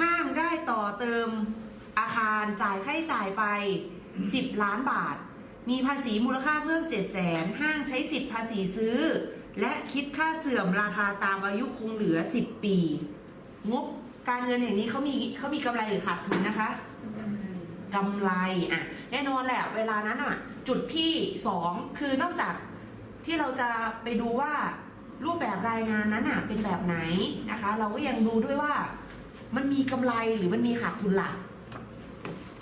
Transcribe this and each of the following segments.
ห้างได้ต่อเติมอาคารจ่ายค่าใช้จ่ายไป 10 ล้านบาท มีภาษีมูลค่าเพิ่ม 7 0 0 0 0 0ห้างใช้สิทธิภาษีซื้อ และคิดค่าเสื่อมราคาตามอายุคงเหลือ 10 ปี งบการเงินอย่างนี้เขามีเขามีกำไรหรือขาดทุนนะคะกำไรอะแน่นอนแหละเวลานั้นอะจุดที่สองคือนอกจากที่เราจะไปดูว่ารูปแบบรายงานนั้นอะเป็นแบบไหนนะคะ เราก็ยังดูด้วยว่า มันมีกำไรหรือมันมีขาดทุนล่ะ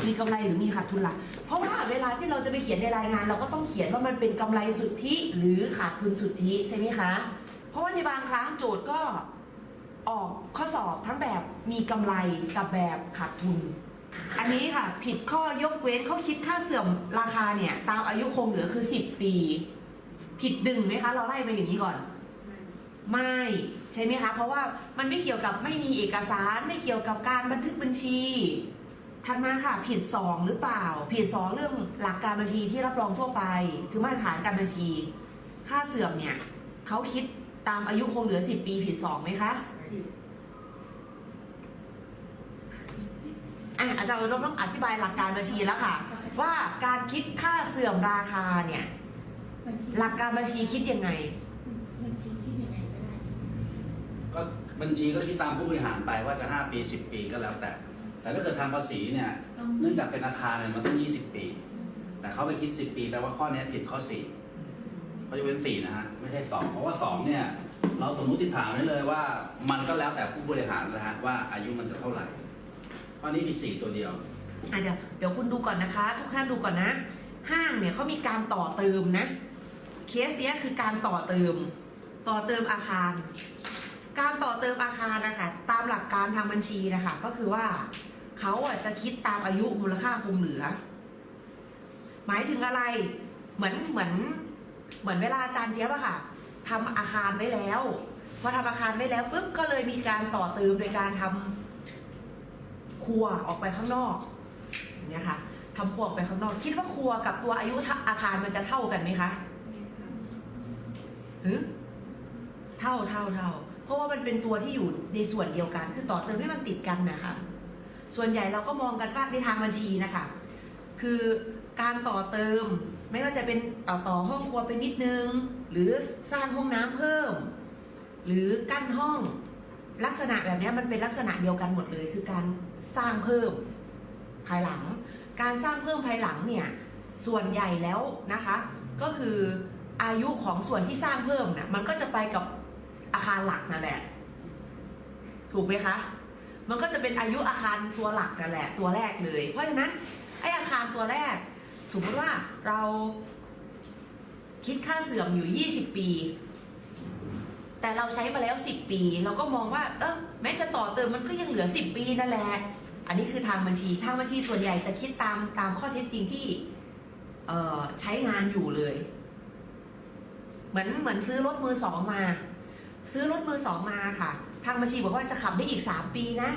มีกำไรหรือมีขาดทุนล่ะ เพราะว่าเวลาที่เราจะไปเขียนในรายงาน เราก็ต้องเขียนว่ามันเป็นกำไรสุทธิหรือขาดทุนสุทธิใช่ไหมคะ เพราะว่าในบางครั้งโจทย์ก็ออกข้อสอบทั้งแบบมีกำไรกับแบบขาดทุน อันนี้ค่ะ ผิดข้อยกเว้นเขาคิดค่าเสื่อมราคาเนี่ย ตามอายุคงเหลือคือ 10 ปี ผิดดึงไหมคะ เราไล่ไปอย่างนี้ก่อน ไม่ใช่ไหมคะ เพราะว่ามันไม่เกี่ยวกับไม่มีเอกสารไม่เกี่ยวกับการบันทึกบัญชี ถัดมาค่ะ ผิด 2 หรือเปล่า ผิด 2 เรื่องหลักการบัญชีที่รับรองทั่วไป คือมาตรฐานการบัญชี ค่าเสื่อมเนี่ยเขาคิดตามอายุคงเหลือ 10 ปีผิด 2ไหมคะอะอาจารย์เราต้องอธิบายหลักการบัญชีแล้วค่ะ ว่าการคิดค่าเสื่อมราคาเนี่ยหลักการบัญชีคิดยังไง บัญชีคิดยังไงก็ได้ใช่ไหม ก็บัญชีก็คิดตามผู้บริหารไปว่าจะ 5 ปี 10 ปีก็แล้วแต่ แต่ถ้าเกิดทางภาษีเนี่ยต้องเนื่องจากเป็นอาคารเนี่ยมันต้อง 20 ปี แต่เขาไปคิด 10 ปีแปลว่าข้อเนี้ยผิดข้อ4เขาจะเป็น4นะฮะไม่ใช่2เพราะว่า2เนี่ยเราสมมุติฐานไว้เลยว่า มันก็แล้วแต่ผู้บริหารนะฮะว่าอายุมันจะเท่าไหร่ข้อนี้มี4ตัวเดียวอะเดี๋ยวเดี๋ยวคุณดูก่อนนะคะ ทุกท่านดูก่อนนะ ห้างเนี่ยเขามีการต่อเติมนะเคสเนี้ยคือการต่อเติม ต่อเติมอาคาร การต่อเติมอาคารนะคะตามหลักการทางบัญชีนะคะก็คือว่าเขาอะจะคิดตามอายุมูลค่าคงเหลือ หมายถึงอะไรเหมือนเหมือนเหมือนเวลาอาจารย์เจี๊ยบอะค่ะทำอาคารไว้แล้วพอทำอาคารไว้แล้วปุ๊บก็เลยมีการต่อเติมโดยการทำครัวออกไปข้างนอกอย่างเนี่ยค่ะทำครัวออกไปข้างนอก คิดว่าครัวกับตัวอายุอาคารมันจะเท่ากันไหมคะหรือเท่าเท่าเท่าเพ ราะว่ามันเป็นตัวที่อยู่ในส่วนเดียวกัน คือต่อเติมให้มันติดกันนะคะ ส่วนใหญ่เราก็มองกันว่าในทางบัญชีนะคะ คือการต่อเติมไม่ว่าจะเป็นต่อต่อห้องครัวไปนิดนึง หรือสร้างห้องน้ำเพิ่ม หรือกั้นห้องลักษณะแบบนี้มันเป็นลักษณะเดียวกันหมดเลย คือการสร้างเพิ่มภายหลัง การสร้างเพิ่มภายหลังเนี่ยส่วนใหญ่แล้วนะคะ ก็คืออายุของส่วนที่สร้างเพิ่มน่ะมันก็จะไปกับ อาคารหลักนั่นแหละ ถูกไหมคะ มันก็จะเป็นอายุอาคารตัวหลักนั่นแหละ ตัวแรกเลย เพราะฉะนั้นไออาคารตัวแรก สมมติว่าเราคิดค่าเสื่อมอยู่ 20 ปี แต่เราใช้มาแล้ว 10 ปี เราก็มองว่า เออแม้จะต่อเติมมันก็ยังเหลือ 10 ปีนั่นแหละ อันนี้คือทางบัญชี ทางบัญชีส่วนใหญ่จะคิดตามตามข้อเท็จจริงที่เออใช้งานอยู่เลย เหมือนเหมือนซื้อรถมือสองมา ซื้อรถมือสองมาค่ะ ทางบัญชีบอกว่าจะขับได้อีก 3 ปีนะ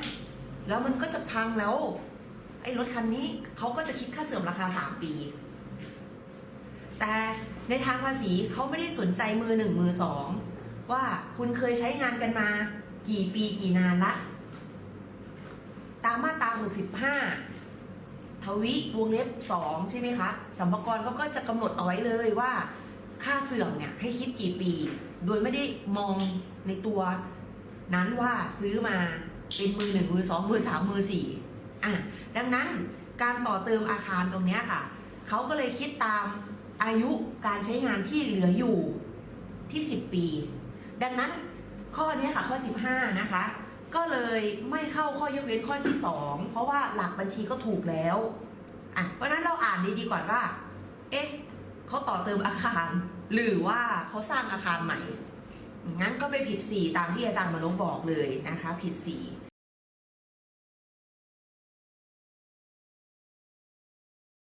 แล้วมันก็จะพังแล้ว ไอ้รถคันนี้เขาก็จะคิดค่าเสื่อมราคา 3 ปี แต่ในทางภาษีเขาไม่ได้สนใจมือหนึ่งมือสองว่าคุณเคยใช้งานกันมากี่ปีกี่นานละ ตามมาตรา65 ทวิวงเล็บ 2 ใช่ไหมคะสัมภากระเขาก็จะกำหนดเอาไว้เลยว่า ค่าเสื่อมเนี่ยให้คิดกี่ปี โดยไม่ได้มองในตัวนั้นว่าซื้อมาเป็นมือหนึ่งมือสองมือสามมือสี่อะดังนั้นการต่อเติมอาคารตรงเนี้ยค่ะ เขาก็เลยคิดตามอายุการใช้งานที่เหลืออยู่ที่ 10 ปี ดังนั้นข้อเนี้ยค่ะข้อ 15 นะคะ ก็เลยไม่เข้าข้อยกเว้นข้อที่ 2 เพราะว่าหลักบัญชีก็ถูกแล้วอะเพราะนั้นเราอ่านดีๆก่อนว่า เอ๊ะเขาต่อเติมอาคาร หรือว่าเขาสร้างอาคารใหม่ งั้นก็ไปผิดสีตามที่อาจารย์มาลงบอกเลยนะคะ ผิดสี